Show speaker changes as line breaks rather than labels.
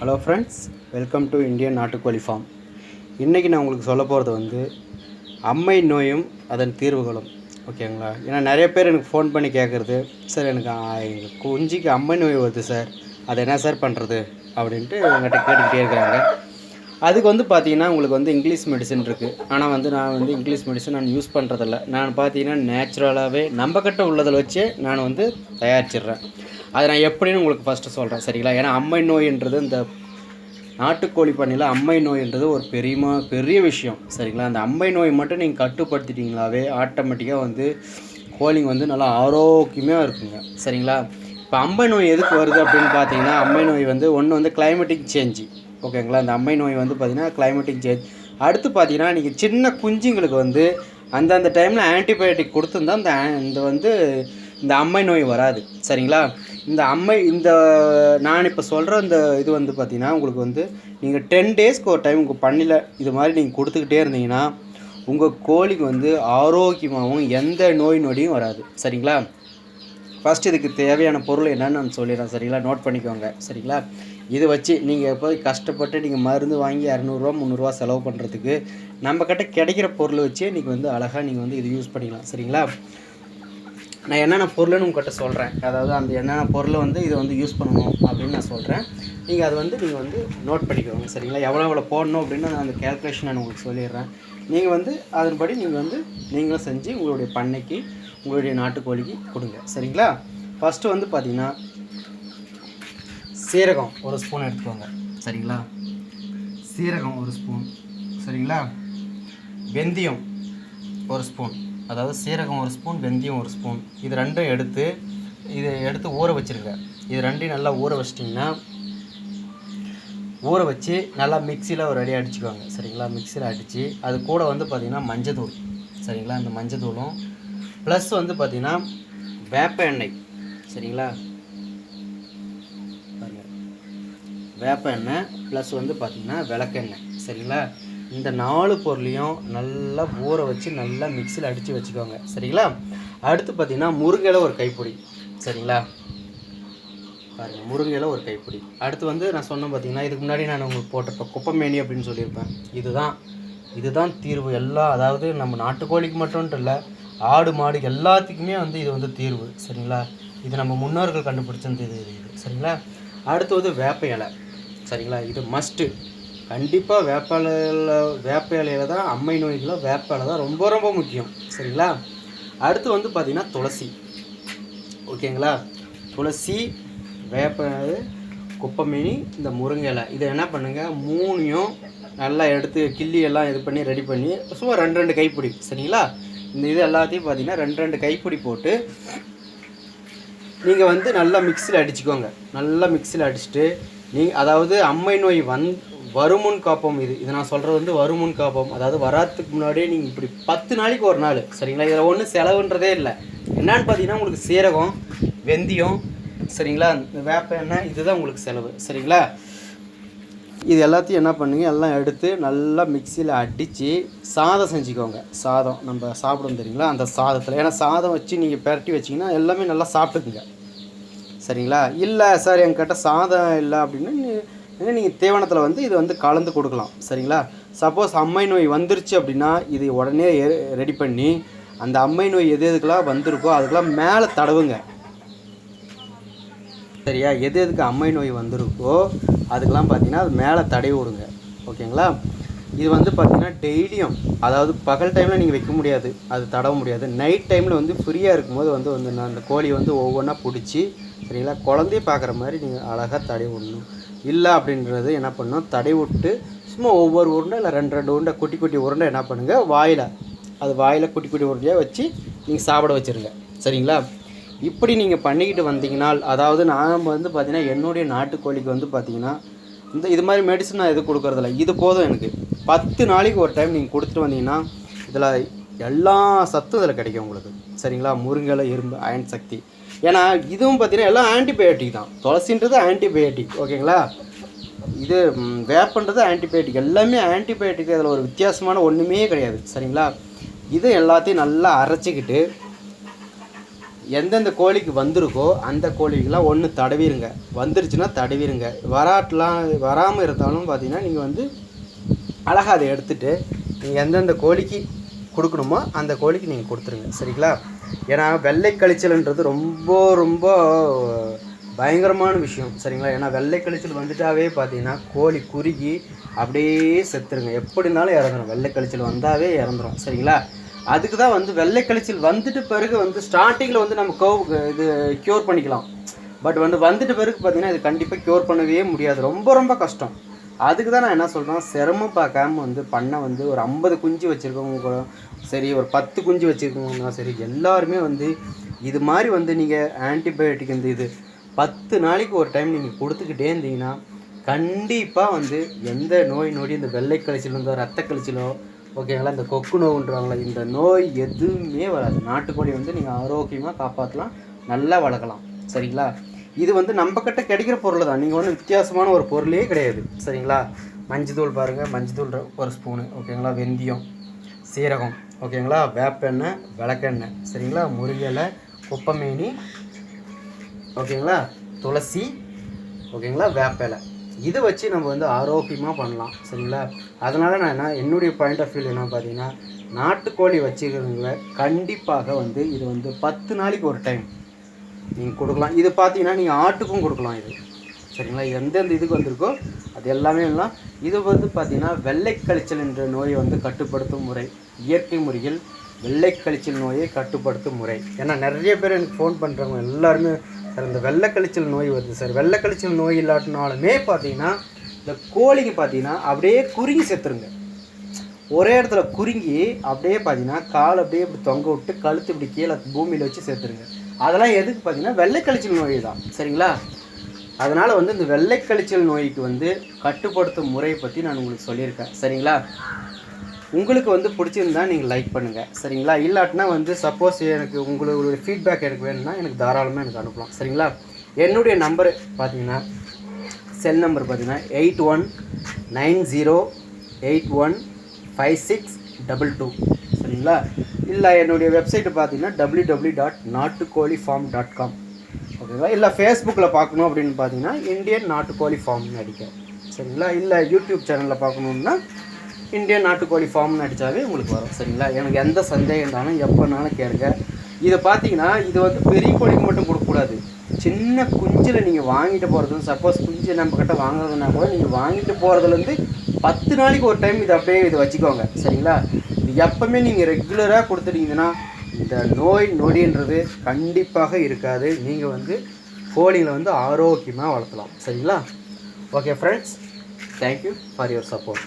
Hello friends welcome to Indian நாட்டுக்கோழி farm இன்றைக்கி நான் உங்களுக்கு சொல்ல போகிறது வந்து அம்மை நோயும் அதன் தீர்வுகளும். ஓகேங்களா ஏன்னா நிறைய பேர் எனக்கு ஃபோன் பண்ணி கேட்குறது சார் எனக்கு எங்கள் குஞ்சிக்கு அம்மை நோய் வருது சார் அதை என்ன சார் பண்ணுறது அப்படின்ட்டு என்கிட்ட கேட்டுக்கிட்டே இருக்கிறாங்க அதுக்கு வந்து பார்த்தீங்கன்னா உங்களுக்கு வந்து இங்கிலீஷ் மெடிசன் இருக்குது ஆனால் வந்து நான் வந்து இங்கிலீஷ் மெடிசன் நான் யூஸ் பண்ணுறதில்ல நான் பார்த்தீங்கன்னா நேச்சுரலாகவே நம்மக்கிட்ட உள்ளதில் வச்சே நான் வந்து தயாரிச்சிடுறேன். அதை நான் எப்படின்னு உங்களுக்கு ஃபஸ்ட்டு சொல்கிறேன் சரிங்களா? ஏன்னா அம்மை நோயின்றது இந்த நாட்டுக்கோழி பண்ணையில் அம்மை நோய்ன்றது ஒரு பெரியமா பெரிய விஷயம் சரிங்களா? அந்த அம்மை நோய் மட்டும் நீங்கள் கட்டுப்படுத்திட்டீங்களாவே ஆட்டோமேட்டிக்காக வந்து கோழிங்க வந்து நல்லா ஆரோக்கியமாக இருக்குங்க சரிங்களா? இப்போ அம்மை நோய் எதுக்கு வருது அப்படின்னு பார்த்தீங்கன்னா அம்மை நோய் வந்து ஒன்று வந்து கிளைமேட்டிக் சேஞ்சு ஓகேங்களா? அந்த அம்மை நோய் வந்து பார்த்திங்கன்னா கிளைமேட்டிக் சேஞ்ச் அடுத்து பார்த்தீங்கன்னா நீங்கள் சின்ன குஞ்சுங்களுக்கு வந்து அந்தந்த டைமில் ஆன்டிபயோட்டிக் கொடுத்துருந்தா அந்த இந்த வந்து இந்த அம்மை நோய் வராது சரிங்களா? இந்த அம்மை இந்த நான் இப்போ சொல்கிற இந்த இது வந்து பார்த்தீங்கன்னா உங்களுக்கு வந்து நீங்கள் டென் டேஸ்க்கு ஒரு டைம் உங்கள் பண்ணியில் இது மாதிரி நீங்கள் கொடுத்துக்கிட்டே இருந்தீங்கன்னா உங்கள் கோழிக்கு வந்து ஆரோக்கியமாகவும் எந்த நோய் நொடியும் வராது. சரிங்களா? ஃபஸ்ட் இதுக்கு தேவையான பொருள் என்னன்னு நான் சொல்லிடுறேன். சரிங்களா? நோட் பண்ணிக்கோங்க. சரிங்களா? இது வச்சு நீங்கள் போய் கஷ்டப்பட்டு நீங்கள் மருந்து வாங்கி இரநூறுவா முந்நூறுரூவா செலவு பண்ணுறதுக்கு நம்மக்கிட்ட கிடைக்கிற பொருளை வச்சே நீங்கள் வந்து அழகாக நீங்கள் வந்து இது யூஸ் பண்ணிக்கலாம். சரிங்களா? நான் என்னென்ன பொருள்னு உங்கள்கிட்ட சொல்கிறேன் அதாவது அந்த என்னென்ன பொருளை வந்து இதை வந்து யூஸ் பண்ணணும் அப்படின்னு நான் சொல்கிறேன் நீங்கள் அதை வந்து நீங்கள் வந்து நோட் பண்ணிக்கோங்க சரிங்களா? எவ்வளோ எவ்வளோ போடணும் அப்படின்னு நான் அந்த கேல்குலேஷன் நான் உங்களுக்கு சொல்லிடுறேன். நீங்கள் வந்து அதன்படி நீங்கள் வந்து நீங்களும் செஞ்சு உங்களுடைய பண்ணைக்கு உங்களுடைய நாட்டுக்கோழிக்கு கொடுங்க சரிங்களா? ஃபஸ்ட்டு வந்து பார்த்தீங்கன்னா சீரகம் ஒரு ஸ்பூன் எடுத்துக்கோங்க சரிங்களா? சீரகம் ஒரு ஸ்பூன் சரிங்களா? வெந்தயம் ஒரு ஸ்பூன் அதாவது சீரகம் ஒரு ஸ்பூன் வெந்தயம் ஒரு ஸ்பூன். இது ரெண்டும் எடுத்து இதை எடுத்து ஊற வச்சுருங்க. இது ரெண்டையும் நல்லா ஊற வச்சிட்டிங்கன்னா ஊற வச்சு நல்லா மிக்சியில் ஒரு அடி அடிச்சுக்குவாங்க. சரிங்களா? மிக்சியில் அடித்து அது கூட வந்து பார்த்திங்கன்னா மஞ்சத்தூள். சரிங்களா? இந்த மஞ்சத்தூளும் ப்ளஸ் வந்து பார்த்திங்கன்னா வேப்ப எண்ணெய். சரிங்களா? வேப்ப எண்ணெய் ப்ளஸ் வந்து பார்த்திங்கன்னா விளக்கெண்ணெய். சரிங்களா? இந்த நாலு பொருளையும் நல்லா ஊற வச்சு நல்லா மிக்சியில் அடித்து வச்சுக்கோங்க. சரிங்களா? அடுத்து பார்த்திங்கன்னா முருங்கை ஒரு கைப்பிடி. சரிங்களா? பாருங்கள் முருங்கையில் ஒரு கைப்பிடி. அடுத்து வந்து நான் சொன்னேன் பார்த்தீங்கன்னா இதுக்கு முன்னாடி நான் உங்களுக்கு போட்டிருப்பேன் குப்பமேனி அப்படின்னு சொல்லியிருப்பேன். இதுதான். இதுதான் தீர்வு. எல்லா அதாவது நம்ம நாட்டுக்கோழிக்கு மட்டும்ன்ட்டு இல்லை ஆடு மாடு எல்லாத்துக்குமே வந்து இது வந்து தீர்வு. சரிங்களா? இது நம்ம முன்னோர்கள் கண்டுபிடிச்சது இது இது. இது சரிங்களா? அடுத்து வந்து வேப்ப இலை. சரிங்களா? இது மஸ்ட்டு கண்டிப்பாக வேப்ப இலையில் வேப்ப இலையில தான் அம்மை நோய்களில் வேப்ப இலை தான் ரொம்ப ரொம்ப முக்கியம். சரிங்களா? அடுத்து வந்து பார்த்திங்கன்னா துளசி. ஓகேங்களா? துளசி வேப்ப குப்பமேனி இந்த முருங்கை இலை. இதை என்ன பண்ணுங்கள் மூணையும் நல்லா எடுத்து கிள்ளி எல்லாம் இது பண்ணி ரெடி பண்ணி சும்மா ரெண்டு ரெண்டு கைப்பிடி. சரிங்களா? இந்த இது எல்லாத்தையும் பார்த்தீங்கன்னா ரெண்டு ரெண்டு கைப்பிடி போட்டு நீங்கள் வந்து நல்லா மிக்சியில் அடிச்சுக்கோங்க. நல்லா மிக்சியில் அடிச்சுட்டு நீங்கள் அதாவது அம்மை நோய் வந் வருமுன் காப்போம் இது. இது நான் சொல்கிறது வந்து வருமுன் காப்போம். அதாவது வராதுக்கு முன்னாடியே நீங்கள் இப்படி பத்து நாளைக்கு ஒரு நாள் சரிங்களா? இதில் ஒன்றும் செலவுன்றதே இல்லை. என்னன்னு பார்த்தீங்கன்னா உங்களுக்கு சீரகம் வெந்தயம் சரிங்களா? இந்த வேப்ப எண்ணெய் இதுதான் உங்களுக்கு செலவு சரிங்களா? இது எல்லாத்தையும் என்ன பண்ணுங்க எல்லாம் எடுத்து நல்லா மிக்சியில் அடித்து சாதம் செஞ்சுக்கோங்க. சாதம் நம்ம சாப்பிடும் தெரியுங்களா? அந்த சாதத்தில். ஏன்னா சாதம் வச்சு நீங்கள் பரட்டி வச்சிங்கன்னா எல்லாமே நல்லா சாப்பிட்டுக்குங்க. சரிங்களா? இல்லை சார் என்கிட்ட சாதம் இல்லை அப்படின்னு நீங்கள் தீவனத்தில் வந்து இது வந்து கலந்து கொடுக்கலாம். சரிங்களா? சப்போஸ் அம்மை நோய் வந்துருச்சு அப்படின்னா இது உடனே ரெடி பண்ணி அந்த அம்மை நோய் எது எதுக்கெல்லாம் வந்திருக்கோ அதுக்கெல்லாம் மேலே தடவுங்க. சரியா? எது எதுக்கு அம்மை நோய் வந்திருக்கோ அதுக்கெல்லாம் பார்த்தீங்கன்னா அது மேலே தடவி விடுங்க. ஓகேங்களா? இது வந்து பார்த்திங்கன்னா டெய்லியும் அதாவது பகல் டைமில் நீங்கள் வைக்க முடியாது அது தடவ முடியாது. நைட் டைமில் வந்து ஃப்ரீயாக இருக்கும்போது வந்து வந்து நான் அந்த கோழி வந்து ஒவ்வொன்றா பிடிச்சி சரிங்களா? குழந்தைய பார்க்குற மாதிரி நீங்கள் அழகாக தடவி விடணும். இல்லை அப்படின்றது என்ன பண்ணணும் தடை விட்டு சும்மா ஒவ்வொரு உருண்டை இல்லை ரெண்டு ரெண்டு உருண்டை குட்டி குட்டி உருண்டை என்ன பண்ணுங்கள் வாயில். அது வாயில் குட்டி குட்டி உருண்டையாக வச்சு நீங்கள் சாப்பிட வச்சுருங்க. சரிங்களா? இப்படி நீங்கள் பண்ணிக்கிட்டு வந்தீங்கன்னா அதாவது நான் வந்து பார்த்திங்கன்னா என்னுடைய நாட்டுக்கோழிக்கு வந்து பார்த்தீங்கன்னா இந்த இது மாதிரி மெடிசன் நான் எதுவும் கொடுக்கறதில்ல. இது போதும் எனக்கு. பத்து நாளைக்கு ஒரு டைம் நீங்கள் கொடுத்துட்டு வந்தீங்கன்னா இதில் எல்லா சத்தும் இதில் கிடைக்கும் உங்களுக்கு. சரிங்களா? முருங்கலை இரும்பு அயன் சக்தி. ஏன்னா இதுவும் பார்த்தீங்கன்னா எல்லாம் ஆன்டிபயோட்டிக் தான். துளசின்றது ஆன்டிபயோட்டிக் ஓகேங்களா? இது வேப்பன்றது ஆன்டிபயோட்டிக் எல்லாமே ஆன்டிபயோட்டிக் அதில் ஒரு வித்தியாசமான ஒன்றுமே கிடையாது. சரிங்களா? இது எல்லாத்தையும் நல்லா அரைச்சிக்கிட்டு எந்தெந்த கோழிக்கு வந்திருக்கோ அந்த கோழிக்கெலாம் ஒன்று தடவிருங்க. வந்துருச்சுன்னா தடவிருங்க. வராட்டலாம் வராமல் இருந்தாலும் பார்த்தீங்கன்னா நீங்கள் வந்து அழகாக அதை எடுத்துகிட்டு நீங்கள் எந்தெந்த கோழிக்கு கொடுக்கணுமோ அந்த கோழிக்கு நீங்கள் கொடுத்துருங்க. சரிங்களா? ஏன்னா வெள்ளை கழிச்சல்ன்றது ரொம்ப ரொம்ப பயங்கரமான விஷயம். சரிங்களா? ஏன்னா வெள்ளை கழிச்சல் வந்துட்டாவே பார்த்தீங்கன்னா கோழி குறுகி அப்படியே செத்துருங்க. எப்படி இருந்தாலும் இறந்துடும் வெள்ளை கழிச்சல் வந்தாவே இறந்துடும் சரிங்களா? அதுக்கு தான் வந்து வெள்ளை கழிச்சல் வந்துட்டு பிறகு வந்து ஸ்டார்டிங்கில் வந்து நம்ம கோ இது க்யூர் பண்ணிக்கலாம். பட் வந்து வந்துட்டு பிறகு பார்த்தீங்கன்னா இது கண்டிப்பாக க்யூர் பண்ணவே முடியாது. ரொம்ப ரொம்ப கஷ்டம். அதுக்கு தான் நான் என்ன சொல்கிறேன் சிரமம் பார்க்காம வந்து பண்ணை வந்து ஒரு ஐம்பது குஞ்சு வச்சுருக்கவங்க கூட சரி ஒரு பத்து குஞ்சு வச்சுருக்கவங்கன்னா சரி எல்லாருமே வந்து இது மாதிரி வந்து நீங்கள் ஆன்டிபயோட்டிக் இந்த இது பத்து நாளைக்கு ஒரு டைம் நீங்கள் கொடுத்துக்கிட்டே இருந்தீங்கன்னா கண்டிப்பாக வந்து எந்த நோய் நொடி இந்த வெள்ளை கழிச்சல் இருந்தோ ரத்த கழிச்சலோ ஓகேங்களா இந்த கொக்கு நோவுன்றாங்களா இந்த நோய் எதுவுமே வராது. நாட்டுக்கோழி வந்து நீங்கள் ஆரோக்கியமாக காப்பாற்றலாம் நல்லா வளர்க்கலாம். சரிங்களா? இது வந்து நம்ம கிட்ட கிடைக்கிற பொருள் தான். நீங்கள் ஒன்றும் வித்தியாசமான ஒரு பொருளே கிடையாது. சரிங்களா? மஞ்சத்தூள் பாருங்கள் மஞ்சத்தூள் ஒரு ஸ்பூனு ஓகேங்களா? வெந்தயம் சீரகம். ஓகேங்களா? வேப்பெண்ணெய் விளக்கெண்ணெய். சரிங்களா? முருகலை குப்பமேனி ஓகேங்களா? துளசி ஓகேங்களா? வேப்பிலை. இதை வச்சு நம்ம வந்து ஆரோக்கியமாக பண்ணலாம். சரிங்களா? அதனால் நான் என்ன என்னுடைய பாயிண்ட் ஆஃப் வியூ என்ன பார்த்தீங்கன்னா நாட்டுக்கோழி வச்சுக்கிறவங்கள கண்டிப்பாக வந்து இது வந்து பத்து நாளைக்கு ஒரு டைம் நீங்கள் கொடுக்கலாம். இது பார்த்தீங்கன்னா நீங்கள் ஆட்டுக்கும் கொடுக்கலாம் இது. சரிங்களா? எந்தெந்த இதுக்கு வந்திருக்கோ அது எல்லாமே எல்லாம் இது வந்து பார்த்தீங்கன்னா வெள்ளை கழிச்சல் என்ற நோயை வந்து கட்டுப்படுத்தும் முறை. இயற்கை முறையில் வெள்ளை கழிச்சல் நோயை கட்டுப்படுத்தும் முறை. ஏன்னா நிறைய பேர் எனக்கு ஃபோன் பண்ணுறவங்க எல்லாருமே சார் இந்த வெள்ளை கழிச்சல் நோய் வருது சார். வெள்ளை கழிச்சல் நோய் இல்லாட்டினாலுமே பார்த்தீங்கன்னா இந்த கோழிக்கு பார்த்தீங்கன்னா அப்படியே குறுங்கி செத்துருங்க. ஒரே இடத்துல குறுங்கி அப்படியே பார்த்தீங்கன்னா கால் அப்படியே இப்படி தொங்க விட்டு கழுத்து இப்படி கீழே பூமியில் வச்சு சேர்த்துருங்க அதெல்லாம் எதுக்கு பார்த்தீங்கன்னா வெள்ளை கழிச்சல் நோய் தான். சரிங்களா? அதனால் வந்து இந்த வெள்ளைக்கழிச்சல் நோய்க்கு வந்து கட்டுப்படுத்தும் முறையை பற்றி நான் உங்களுக்கு சொல்லியிருக்கேன். சரிங்களா? உங்களுக்கு வந்து பிடிச்சிருந்தா நீங்கள் லைக் பண்ணுங்கள் சரிங்களா? இல்லாட்டினா வந்து சப்போஸ் எனக்கு உங்களுடைய ஃபீட்பேக் எனக்கு வேணும்னா எனக்கு தாராளமாக எனக்கு அனுப்பலாம். சரிங்களா? என்னுடைய நம்பர் பார்த்தீங்கன்னா செல் நம்பர் பார்த்தீங்கன்னா eight one nine zero eight one five six double two சரிங்களா? இல்லை என்னுடைய வெப்சைட்டு பார்த்தீங்கன்னா டபிள்யூ டபிள்யூ டாட் நாட்டுக்கோழி ஃபார்ம் டாட் காம் ஓகேங்களா? இல்லை ஃபேஸ்புக்கில் பார்க்கணும் அப்படின்னு பார்த்தீங்கன்னா இந்தியன் நாட்டுக்கோழி ஃபார்ம்னு அடிக்க சரிங்களா? இல்லை யூடியூப் சேனலில் பார்க்கணுன்னா இந்தியன் நாட்டுக்கோழி ஃபார்ம்னு அடித்தாவே உங்களுக்கு வரும். சரிங்களா? எனக்கு எந்த சந்தேகம் இருந்தாலும் எப்போனாலும் கேளுங்க. இதை பார்த்தீங்கன்னா இது வந்து பெரிய கோழிக்கு மட்டும் கொடுக்கக்கூடாது. சின்ன குஞ்சில் நீங்கள் வாங்கிட்டு போகிறது சப்போஸ் குஞ்சு நம்ம கிட்ட வாங்குறதுனா கூட நீங்கள் வாங்கிட்டு போகிறதுலேருந்து பத்து நாளைக்கு ஒரு டைம் இதை அப்படியே இதை வச்சுக்கோங்க. சரிங்களா? இது எப்பவுமே நீங்கள் ரெகுலராக கொடுத்துட்டீங்கன்னா இந்த நோய் நொடின்றது கண்டிப்பாக இருக்காது. நீங்கள் வந்து கோழிகளை வந்து ஆரோக்கியமாக வளர்த்தலாம். சரிங்களா? Okay friends thank you for your support